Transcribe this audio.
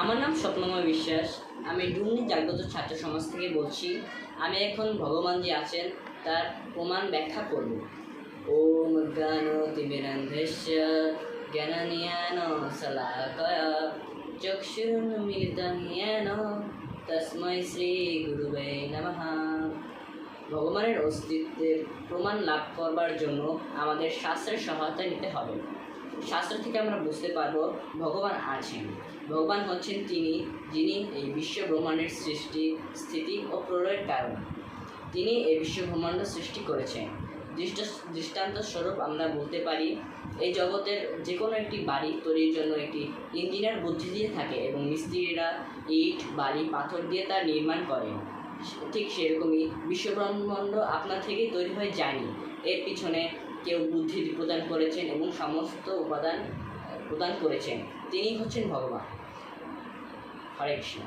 আমার নাম স্বপ্নময় বিশ্বাস। আমি ডুমনি জাগ্রত ছাত্র সমাজ থেকে বলছি, আমি এখন ভগবান যে আছেন, তার প্রমাণ ব্যাখ্যা করব। ওম জ্ঞান তিমিরন্ধস্য জ্ঞানানিয়ান শলাকয়া চক্ষুর্মিলিতং येन তস্মৈ শ্রী নমঃ। ভগবানের অস্তিত্বের প্রমাণ লাভ করবার জন্য আমাদের শাস্ত্রের সহায়তা নিতে হবে। শাস্ত্র থেকে আমরা বুঝতে পারব, ভগবান আছেন। ভগবান হচ্ছেন তিনি, যিনি এই বিশ্ব ব্রহ্মাণ্ডের সৃষ্টি, স্থিতি ও প্রলয়ের কারণ। তিনি এই বিশ্ব ব্রহ্মাণ্ড সৃষ্টি করেছেন। দৃষ্ট, দৃষ্টান্ত স্বরূপ আমরা বলতে পারি, এই জগতের যে কোনো একটি বাড়ি তৈরির জন্য একটি ইঞ্জিনিয়ার বুদ্ধি দিয়ে থাকে এবং মিস্ত্রিরা ইট, বালি, পাথর দিয়ে তার নির্মাণ করে ঠিক সেরকমই বিশ্বব্রহ্মাণ্ড আপনার থেকেই তৈরি হয়ে যায়নি এর পিছনে কেউ বুদ্ধি প্রদান করেছেন এবং সমস্ত উপাদান প্রদান করেছেন। তিনি হচ্ছেন ভগবান। হরে কৃষ্ণ।